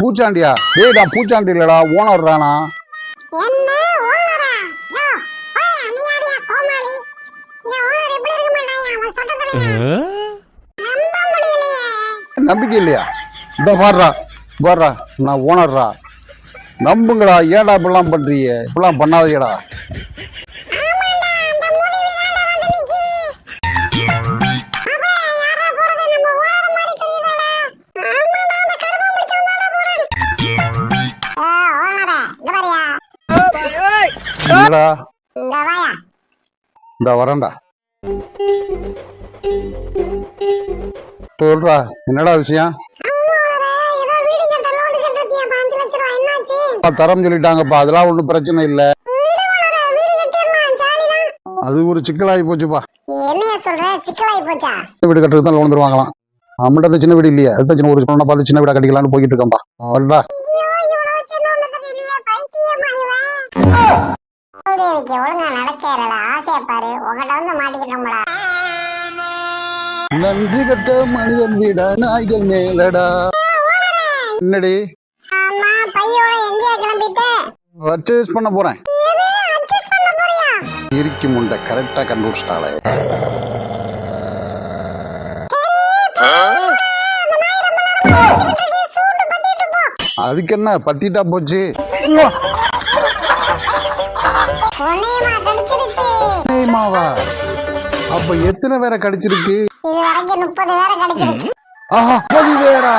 பூச்சாண்டியா? டேய் நான் பூச்சாண்டி இல்லடா ஓனர்றானா என்ன ஓனரா? யோ ஓயா நீ யாரியா? கோமாளி. ஏன் ஓனர் எப்படி இருக்க மாட்டாயா? அவன் சொட்டத்தலையா நம்ப முடியலையே. நம்பிக்கை இல்லையா? இந்த பாடுறா பாடுறா நான் ஓனர்றா நம்புங்கடா ஏன்டா இப்படிலாம் பண்றீங்க? இப்படிலாம் பண்ணாதீங்கடா. என்னடா? இந்த வரேன்டா. சொல்றா என்னடா விஷயம்? தரம் சொல்லிட்டாங்கப்பா அதெல்லாம் ஒன்றும் பிரச்சனை இல்லை. அது ஒரு சிக்கலாகி போச்சுப்பா. என்னையா சொல்ற சிக்கலாகி போச்சா? வீடு கட்டுறது தான் லோன் தருவாங்களாம் நம்மகிட்ட சின்ன வீடு இல்லையா அதுதான் சின்ன ஒரு பொண்ணை பார்த்து சின்ன வீடா கட்டிக்கலாம்னு போய்கிட்டு இருக்கேன்ப்பா. வரடா பூதேவிக்கு ஒழுங்கா நடக்கிறடா ஆசையா பாரு உங்ககிட்ட வந்து மாட்டிக்கிட்டோம்டா நன்றி கட்ட மனிதன் வீடா நாய்கள் மேலடா என்னடி ஆமா பையோட எங்கேயா கிளம்பிட்ட பர்ச்சேஸ் பண்ண போறேன் எது அட்ஜஸ்ட் பண்ண போறியா இறுக்கி முண்டை கரெக்டா கண்டுபிடிச்சிட்டாளே அதுக்கு என்ன பத்திட்டா போச்சு மாவா அப்ப எத்தனை பேரை கடிச்சிருக்கு? இது வரைக்கும் முப்பது பேரை கடிச்சிருக்கு. ஆஹா பதிவேரா